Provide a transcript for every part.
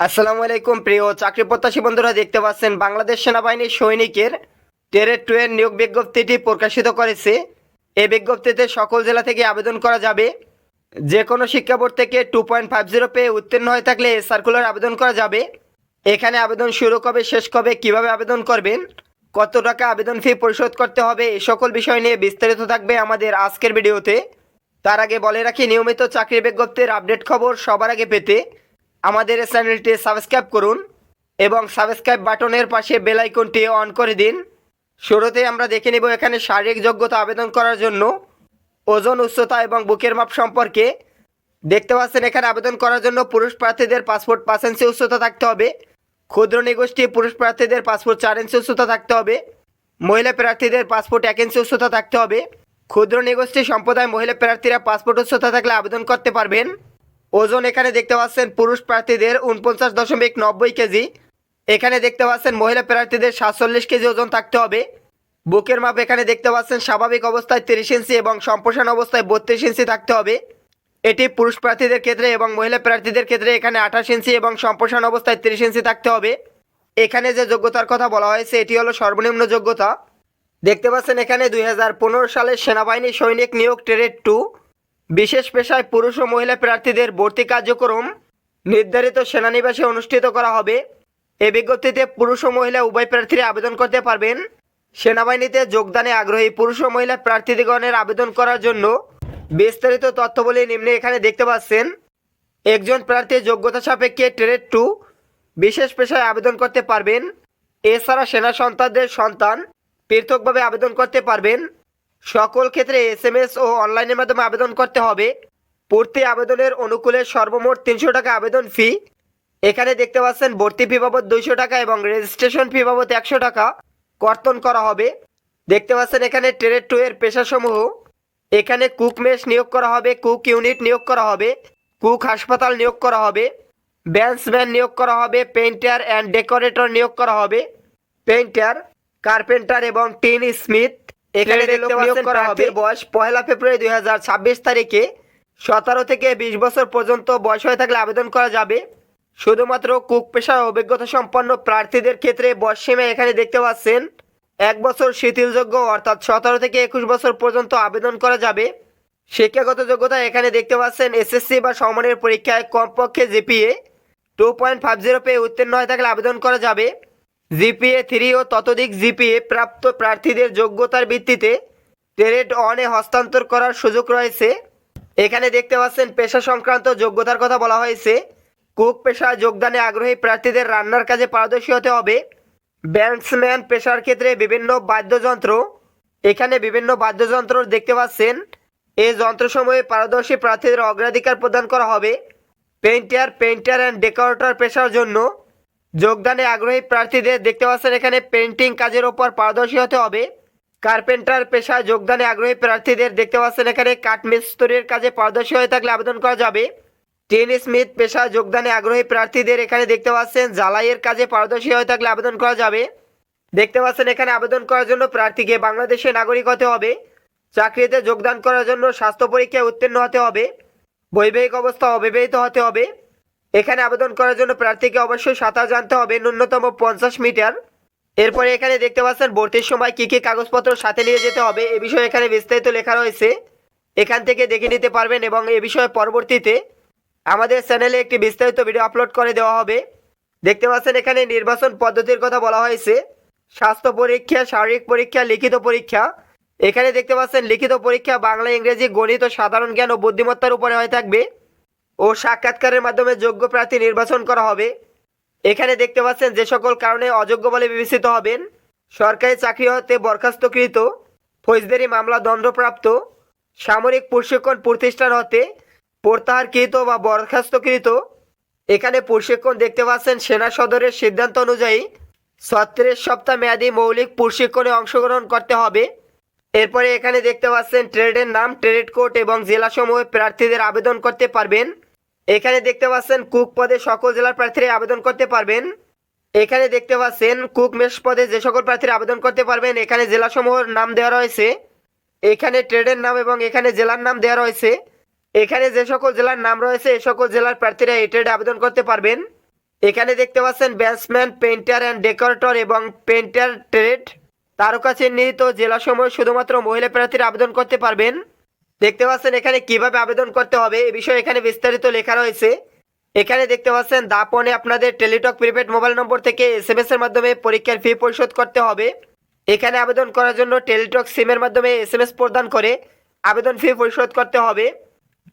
আসসালামু আলাইকুম, প্রিয় চাকরি প্রত্যাশী বন্ধুরা, দেখতে পাচ্ছেন বাংলাদেশ সেনাবাহিনীর সৈনিকের টেরের টু এর নিয়োগ বিজ্ঞপ্তিটি প্রকাশিত করেছে। এই বিজ্ঞপ্তিতে সকল জেলা থেকে আবেদন করা যাবে। যে কোনো শিক্ষা বোর্ড থেকে টু পয়েন্ট ফাইভ জিরো পেয়ে উত্তীর্ণ হয়ে থাকলে সার্কুলার আবেদন করা যাবে। এখানে আবেদন শুরু কবে, শেষ কবে, কীভাবে আবেদন করবেন, কত টাকা আবেদন ফি পরিশোধ করতে হবে, এই সকল বিষয় নিয়ে বিস্তারিত থাকবে আমাদের আজকের ভিডিওতে। তার আগে বলে রাখি, নিয়মিত চাকরি বিজ্ঞপ্তির আপডেট খবর সবার আগে পেতে আমাদের চ্যানেলটি সাবস্ক্রাইব করুন এবং সাবস্ক্রাইব বাটনের পাশে বেল আইকনটি অন করে দিন। শুরুতে আমরা দেখে নেব এখানে শারীরিক যোগ্যতা আবেদন করার জন্য, ওজন উচ্চতা এবং বুকের মাপ সম্পর্কে। দেখতে পাচ্ছেন এখানে আবেদন করার জন্য পুরুষ প্রার্থীদের পাসপোর্ট পাঁচ ইঞ্চি উচ্চতা থাকতে হবে, ক্ষুদ্র নিগোষ্ঠী পুরুষ প্রার্থীদের পাসপোর্ট চার ইঞ্চি উচ্চতা থাকতে হবে, মহিলা প্রার্থীদের পাসপোর্ট এক ইঞ্চি উচ্চতা থাকতে হবে। ক্ষুদ্র নিগোষ্ঠী সম্প্রদায় মহিলা প্রার্থীরা পাসপোর্ট উচ্চতা থাকলে আবেদন করতে পারবেন। ওজন এখানে দেখতে পাচ্ছেন পুরুষ প্রার্থীদের উনপঞ্চাশ দশমিক নব্বই কেজি। এখানে দেখতে পাচ্ছেন মহিলা প্রার্থীদের সাতচল্লিশ কেজি ওজন থাকতে হবে। বুকের মাপ এখানে দেখতে পাচ্ছেন স্বাভাবিক অবস্থায় তিরিশ ইঞ্চি এবং সম্প্রসারণ অবস্থায় বত্রিশ ইঞ্চি থাকতে হবে। এটি পুরুষ প্রার্থীদের ক্ষেত্রে এবং মহিলা প্রার্থীদের ক্ষেত্রে এখানে আঠাশ ইঞ্চি এবং সম্প্রসারণ অবস্থায় তিরিশ ইঞ্চি থাকতে হবে। এখানে যে যোগ্যতার কথা বলা হয়েছে, এটি হলো সর্বনিম্ন যোগ্যতা। দেখতে পাচ্ছেন এখানে দুই সালের সেনাবাহিনী সৈনিক নিয়োগ ট্রেড টু বিশেষ পেশায় পুরুষ ও মহিলা প্রার্থীদের ভর্তি কার্যক্রম নির্ধারিত সেনানিবাসে অনুষ্ঠিত করা হবে। এ বিজ্ঞপ্তিতে পুরুষ ও মহিলা উভয় প্রার্থীরা আবেদন করতে পারবেন। সেনাবাহিনীতে যোগদানে আগ্রহী পুরুষ ও মহিলা প্রার্থীগণের আবেদন করার জন্য বিস্তারিত তথ্যবলী নিম্নে এখানে দেখতে পাচ্ছেন। একজন প্রার্থী যোগ্যতা সাপেক্ষে ট্রেড টু বিশেষ পেশায় আবেদন করতে পারবেন। এছাড়া সেনা সন্তানদের সন্তান পৃথকভাবে আবেদন করতে পারবেন। সকল ক্ষেত্রে এস এম এস ও অনলাইনের মাধ্যমে আবেদন করতে হবে। পূর্তি আবেদনের অনুকূলে সর্বমোট তিনশো টাকা আবেদন ফি। এখানে দেখতে পাচ্ছেন, ভর্তি ফি বাবদ দুইশো টাকা এবং রেজিস্ট্রেশন ফি বাবদ একশো টাকা কর্তন করা হবে। দেখতে পাচ্ছেন, এখানে ট্রেড টু এর পেশাসমূহ। এখানে কুক মেস নিয়োগ করা হবে, কুক ইউনিট নিয়োগ করা হবে, কুক হাসপাতাল নিয়োগ করা হবে ব্যান্সম্যান নিয়োগ করা হবে, পেইন্টার অ্যান্ড ডেকোরেটর নিয়োগ করা হবে, পেইন্টার, কার্পেন্টার এবং টিন স্মিথ। এখানে দেখতে পাচ্ছেন প্রার্থীর বয়স পহেলা ফেব্রুয়ারি দুই হাজার ছাব্বিশ তারিখে। সতেরো থেকে বিশ বছর পর্যন্ত বয়স হয়ে থাকলে আবেদন করা যাবে। শুধুমাত্র কুক পেশার অভিজ্ঞতা সম্পন্ন প্রার্থীদের ক্ষেত্রে বয়সসীমা এখানে দেখতে পাচ্ছেন। এক বছর শিথিলযোগ্য অর্থাৎ সতেরো থেকে একুশ বছর পর্যন্ত আবেদন করা যাবে। শিক্ষাগত যোগ্যতা এখানে দেখতে পাচ্ছেন এসএসসি বা সমমানের পরীক্ষায় কমপক্ষে GPA. Two point five zero পেয়ে উত্তীর্ণ হয়ে থাকলে আবেদন করা যাবে। জিপিএ থ্রি ও ততোধিক জিপিএ প্রাপ্ত প্রার্থীদের যোগ্যতার ভিত্তিতে ট্রেড অনে হস্তান্তর করার সুযোগ রয়েছে। এখানে দেখতে পাচ্ছেন, পেশা সংক্রান্ত যোগ্যতার কথা বলা হয়েছে। কুক পেশায় যোগদানে আগ্রহী প্রার্থীদের রান্নার কাজে পারদর্শী হতে হবে। ব্যান্ডসম্যান পেশার ক্ষেত্রে বিভিন্ন বাদ্যযন্ত্র। এখানে বিভিন্ন বাদ্যযন্ত্র দেখতে পাচ্ছেন। এই যন্ত্রসমূহে পারদর্শী প্রার্থীদের অগ্রাধিকার প্রদান করা হবে। পেইন্টার পেইন্টার অ্যান্ড ডেকোরেটর পেশার জন্য যোগদানে আগ্রহী প্রার্থীদের দেখতে পাচ্ছেন এখানে পেন্টিং কাজের ওপর পারদর্শী হতে হবে। কার্পেন্টার পেশায় যোগদানে আগ্রহী প্রার্থীদের দেখতে পাচ্ছেন এখানে কাঠমিস্ত্রির কাজে পারদর্শী হয়ে থাকলে আবেদন করা যাবে। টেন স্মিথ পেশায় যোগদানে আগ্রহী প্রার্থীদের এখানে দেখতে পাচ্ছেন জ্বালাইয়ের কাজে পারদর্শী হয়ে থাকলে আবেদন করা যাবে। দেখতে পাচ্ছেন এখানে আবেদন করার জন্য প্রার্থীকে বাংলাদেশের নাগরিক হতে হবে। চাকরিতে যোগদান করার জন্য স্বাস্থ্য পরীক্ষায় উত্তীর্ণ হতে হবে। বৈবাহিক অবস্থা অবিবাহিত হতে হবে। এখানে আবেদন করার জন্য প্রার্থীকে অবশ্যই সাঁতার জানতে হবে। ন্যূনতম পঞ্চাশ মিটার। এরপরে এখানে দেখতে পাচ্ছেন, ভর্তির সময় কী কী কাগজপত্র সাথে নিয়ে যেতে হবে, এ বিষয়ে এখানে বিস্তারিত লেখা রয়েছে। এখান থেকে দেখে নিতে পারবেন এবং এ বিষয়ে পরবর্তীতে আমাদের চ্যানেলে একটি বিস্তারিত ভিডিও আপলোড করে দেওয়া হবে। দেখতে পাচ্ছেন, এখানে নির্বাচন পদ্ধতির কথা বলা হয়েছে। স্বাস্থ্য পরীক্ষা, শারীরিক পরীক্ষা, লিখিত পরীক্ষা। এখানে দেখতে পাচ্ছেন, লিখিত পরীক্ষা বাংলা, ইংরেজি, গণিত ও সাধারণ জ্ঞান ও বুদ্ধিমত্তার উপরে হয়ে থাকবে। ও সাক্ষাৎকারের মাধ্যমে যোগ্য প্রার্থী নির্বাচন করা হবে। এখানে দেখতে পাচ্ছেন যে সকল কারণে অযোগ্য বলে বিবেচিত হবেন। সরকারি চাকরি হতে বরখাস্তকৃত, ফৌজদারি মামলা দণ্ডপ্রাপ্ত, সামরিক প্রশিক্ষণ প্রতিষ্ঠান হতে প্রত্যাহারকৃত বা বরখাস্তকৃত। এখানে প্রশিক্ষণ দেখতে পাচ্ছেন সেনা সদরের সিদ্ধান্ত অনুযায়ী ছত্রিশ সপ্তাহ মেয়াদী মৌলিক প্রশিক্ষণে অংশগ্রহণ করতে হবে। এরপরে এখানে দেখতে পাচ্ছেন ট্রেডের নাম, ট্রেড কোর্ট এবং জেলাসমূহে প্রার্থীদের আবেদন করতে পারবেন। এখানে দেখতে পাচ্ছেন কুক পদে সকল জেলার প্রার্থীরা আবেদন করতে পারবেন। এখানে দেখতে পাচ্ছেন কুক মেস পদে যে সকল প্রার্থীরা আবেদন করতে পারবেন, এখানে জেলাসমূহের নাম দেওয়া রয়েছে। এখানে ট্রেডের নাম এবং এখানে জেলার নাম দেওয়া রয়েছে। এখানে যে সকল জেলার নাম রয়েছে, এ সকল জেলার প্রার্থীরা এই ট্রেডে আবেদন করতে পারবেন। এখানে দেখতে পাচ্ছেন ব্যাটসম্যান পেন্টার অ্যান্ড ডেকোরেটর এবং পেন্টার ট্রেড তারকা চিহ্নিত জেলাসমূহ শুধুমাত্র মহিলা প্রার্থীরা আবেদন করতে পারবেন। দেখতে পাচ্ছেন এখানে কীভাবে আবেদন করতে হবে? এ বিষয়ে এখানে বিস্তারিত লেখা রয়েছে। এখানে দেখতে পাচ্ছেন, দাপনে আপনাদের টেলিটক প্রিপেড মোবাইল নম্বর থেকে এস এম এর মাধ্যমে পরীক্ষার ফি পরিশোধ করতে হবে। এখানে আবেদন করার জন্য টেলিটক সিমের মাধ্যমে এস এম এস প্রদান করে আবেদন ফি পরিশোধ করতে হবে।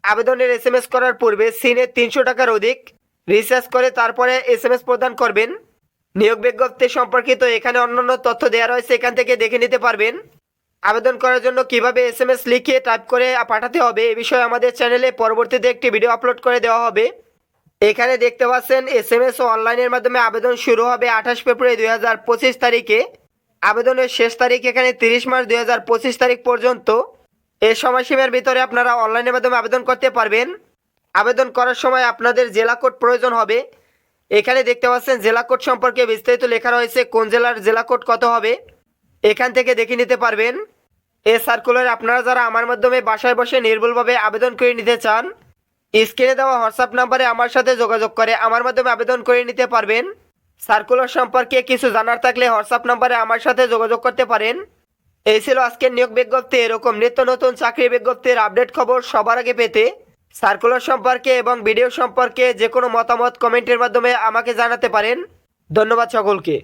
আবেদনের এস এম এস করার পূর্বে সিনে তিনশো টাকার অধিক রিচার্জ করে তারপরে এস এম এস প্রদান করবেন। নিয়োগ বিজ্ঞপ্তি সম্পর্কিত এখানে অন্যান্য তথ্য দেওয়া রয়েছে, এখান থেকে দেখে নিতে পারবেন। আবেদন করার জন্য কীভাবে এস এম এস লিখে টাইপ করে পাঠাতে হবে এ বিষয়ে আমাদের চ্যানেলে পরবর্তীতে একটি ভিডিও আপলোড করে দেওয়া হবে। এখানে দেখতে পাচ্ছেন এস এম এস ও অনলাইনের মাধ্যমে আবেদন শুরু হবে আঠাশ ফেব্রুয়ারি দুই হাজার পঁচিশ তারিখে। আবেদনের শেষ তারিখ এখানে তিরিশ মার্চ দুই হাজার পঁচিশ তারিখ পর্যন্ত। এই সময়সীমার ভিতরে আপনারা অনলাইনের মাধ্যমে আবেদন করতে পারবেন। আবেদন করার সময় আপনাদের জেলা কোড প্রয়োজন হবে। এখানে দেখতে পাচ্ছেন জেলা কোড সম্পর্কে বিস্তারিত লেখা রয়েছে, কোন জেলার জেলা কোড কত হবে? এখান থেকে দেখে নিতে পারবেন। এ সার্কুলার আপনারা যারা আমার মাধ্যমে বাসায় বসে নির্ভুলভাবে আবেদন করে নিতে চান স্ক্রিনে দেওয়া হোয়াটসঅ্যাপ নাম্বারে আমার সাথে যোগাযোগ করে আমার মাধ্যমে আবেদন করে নিতে পারবেন। সার্কুলার সম্পর্কে কিছু জানার থাকলে হোয়াটসঅ্যাপ নাম্বারে আমার সাথে যোগাযোগ করতে পারেন। এই ছিল আজকের নিয়োগ বিজ্ঞপ্তি। এরকম নিত্য নতুন চাকরি বিজ্ঞপ্তির আপডেট খবর সবার আগে পেতে সার্কুলার সম্পর্কে এবং ভিডিও সম্পর্কে যে কোনো মতামত কমেন্টের মাধ্যমে আমাকে জানাতে পারেন। ধন্যবাদ সকলকে।